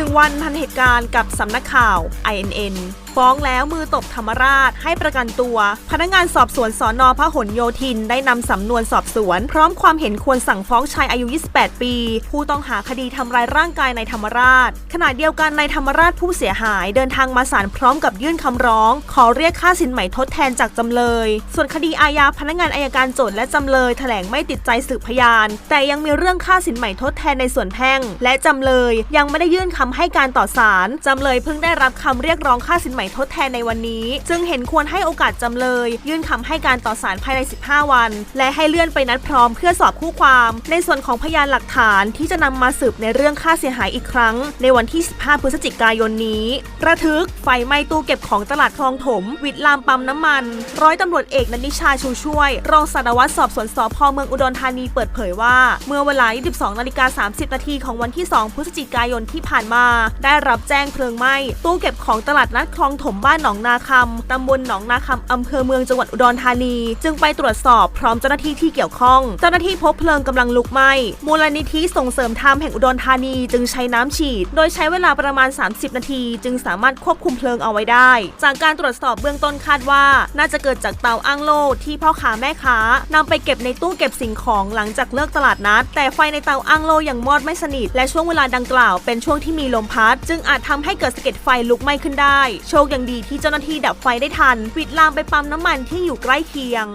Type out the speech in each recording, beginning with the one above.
1 วันทันเหตุการณ์กับสำนักข่าว INN ฟ้องแล้วมือตบธรรมราชให้ประกันตัว พนักงานสอบสวนสอนอพหลโยธิน ได้นำสำนวนสอบสวน พร้อมความเห็นควรสั่งฟ้องชายอายุ 28 ปี ผู้ต้องหาคดีทำร้ายร่างกายในธรรมราช ขณะเดียวกันในธรรมราชผู้เสียหายเดินทางมาศาลพร้อมกับยื่นคำร้อง ขอเรียกค่าสินใหม่ทดแทนจากจำเลย ส่วนคดีอาญาพนักงานอายการโจทย์และจำเลยแถลงไม่ติดใจสืบพยาน แต่ยังมีเรื่องค่าสินใหม่ทดแทนในส่วนแพ่ง และจำเลยยังไม่ได้ยื่นคำให้การต่อศาลจำเลยเพิ่งได้รับคำเรียกร้องค่าสินใหม่ทดแทนในวันนี้ จึงเห็นควรให้โอกาสจำเลย ยื่นคำให้การต่อศาลภายใน 15 วัน และให้เลื่อนไปนัดพร้อมเพื่อสอบคู่ความ ในส่วนของพยานหลักฐานที่จะนำมาสืบในเรื่องค่าเสียหายอีกครั้ง ในวันที่ 15 พฤศจิกายนนี้ ระทึกไฟไหม้ตู้เก็บของตลาดคลองถม วิดลามปั๊มน้ำมัน ร้อยตำรวจเอกนันนิชาชูช่วย รองสารวัตรสอบสวนสพเมืองอุดรธานีเปิดเผยว่า เมื่อเวลา 22 นาฬิกา 30 นาทีของวันที่ 2 พฤศจิกายนที่ผ่านมา ได้รับแจ้งเพลิงไหม้ตู้เก็บของตลาดนัดคลองถมบ้านหนองนาคำตำบลหนองนาคำอำเภอเมืองจังหวัดอุดรธานี จึงไปตรวจสอบพร้อมเจ้าหน้าที่ที่เกี่ยวข้อง เจ้าหน้าที่พบเพลิงกำลังลุกไหม้ มูลนิธิส่งเสริมธรรมแห่งอุดรธานีจึงใช้น้ำฉีด โดยใช้เวลาประมาณ 30 นาที จึงสามารถควบคุมเพลิงเอาไว้ได้ จากการตรวจสอบเบื้องต้นคาดว่า น่าจะเกิดจากเตาอ้างโล่ที่พ่อค้าแม่ค้านำไปเก็บในตู้เก็บสิ่งของหลังจากเลิกตลาดนัด แต่ไฟในเตาอ้างโล่ยังมอดไม่สนิท และช่วงเวลาดังกล่าวเป็นช่วงที่มีลมพัด จึงอาจทำให้เกิดสะเก็ดไฟลุกไหม้ขึ้นได้โชคยังดีที่เจ้าหน้าที่ดับไฟได้ทันปิดลามไปปั๊มน้ำมันที่อยู่ใกล้เคียง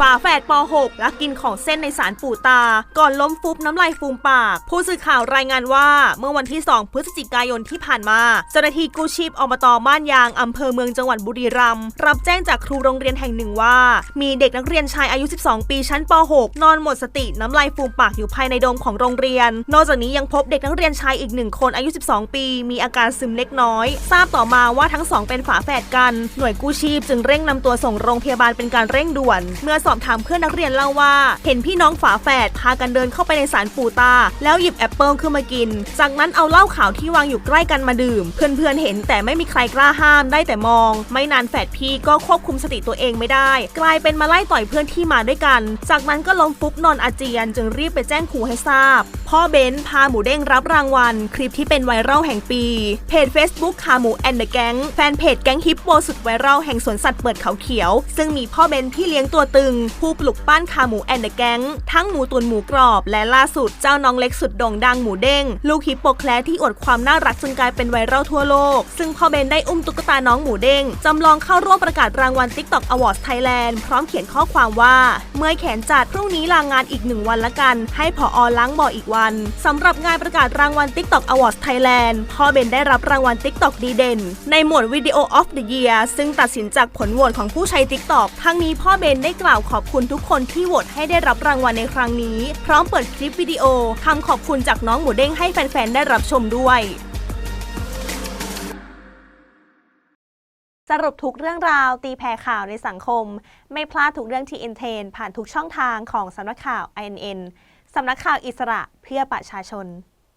ฝาแฝดป .6 และกินของเส้นในสารปู่ตา ก่อนล้มฟุบน้ำลายฟูมปาก ผู้สื่อข่าวรายงานว่าเมื่อวันที่ 2 พฤศจิกายนที่ผ่านมาเจ้าหน้าที่กู้ชีพอบตบ้านยางอำเภอเมืองจังหวัดบุรีรัมย์รับแจ้งจากครูโรงเรียนแห่งหนึ่งว่า มีเด็กนักเรียนชายอายุ 12 ปีชั้นป .6 นอนหมดสติน้ำลายฟูมปากอยู่ภายในโดมของโรงเรียน นอกจากนี้ยังพบเด็กนักเรียนชายอีกหนึ่งคนอายุ 12 ปี มีอาการซึมเล็กน้อย ทราบต่อมาว่าทั้งสองเป็นฝาแฝดกัน หน่วยกู้ชีพจึงเร่งนำตัวส่งโรงพยาบาลเป็นการเร่งด่วน เมื่อสอบถามเพื่อนนักเรียนเล่าว่า เห็นพี่น้องฝาแฝดพากันเดินเข้าไปในสารปู่ตา แล้วหยิบแอปเปิลขึ้นมากิน จากนั้นเอาเหล้าขาวที่วางอยู่ใกล้กันมาดื่ม เพื่อนๆเห็นแต่ไม่มีใครกล้าห้ามได้แต่มอง ไม่นานแฝดพี่ก็ควบคุมสติตัวเองไม่ได้ กลายเป็นมาไล่ต่อยเพื่อนที่มาด้วยกัน จากนั้นก็ล้มฟุบนอนอาเจียน จึงรีบไปแจ้งครูให้ทราบ พ่อเบนซ์พาหมูเด้งรับรางวัล คลิปที่เป็นไวรัลแห่งปี เพจ Facebook ขาหมูแอนเดอะแก๊งแฟนเพจแก๊งฮิปโปสุดไวรัลแห่งสวนสัตว์เปิดเขาเขียว ซึ่งมีพ่อเบนซ์พี่เลี้ยงตัวตึง ผู้ปลุกปั้นขาหมูแอนเดอะแก๊งทั้งหมูตุนหมูกรอบ และล่าสุดเจ้าน้องเล็กสุดโด่งดังหมูเด้ง ลูกฮิปโปแคร์ที่อวดความน่ารักจนกลายเป็นไวรัลทั่วโลก ซึ่งพ่อเบนได้อุ้มตุ๊กตาน้องหมูเด้งจำลองเข้าร่วมประกาศรางวัล TikTok Awards Thailand พร้อมเขียนข้อความว่าเมื่อแขนจัดพรุ่งนี้ลางานอีกหนึ่งวันละกัน ให้ผออล้างบ่ออีกวันสำหรับงานประกาศรางวัล TikTok Awards Thailand พ่อเบนได้รับรางวัล TikTok ดีเด่น ในหมวด Video of the Year ซึ่งตัดสินจากผลโหวตของผู้ใช้ TikTok ทั้งนี้พ่อเบนได้กล่าวขอบคุณทุกคนที่โหวตให้ได้รับรางวัลในครั้งนี้ พร้อมเปิดคลิปวิดีโอคำขอบคุณจากน้องหมูเด้งให้แฟนๆได้รับชมด้วย สรุปทุกเรื่องราวตีแผ่ข่าวในสังคม ไม่พลาดทุกเรื่องที่เอ็นเทน ผ่านทุกช่องทางของสำนักข่าว INN สำนักข่าวอิสระเพื่อประชาชน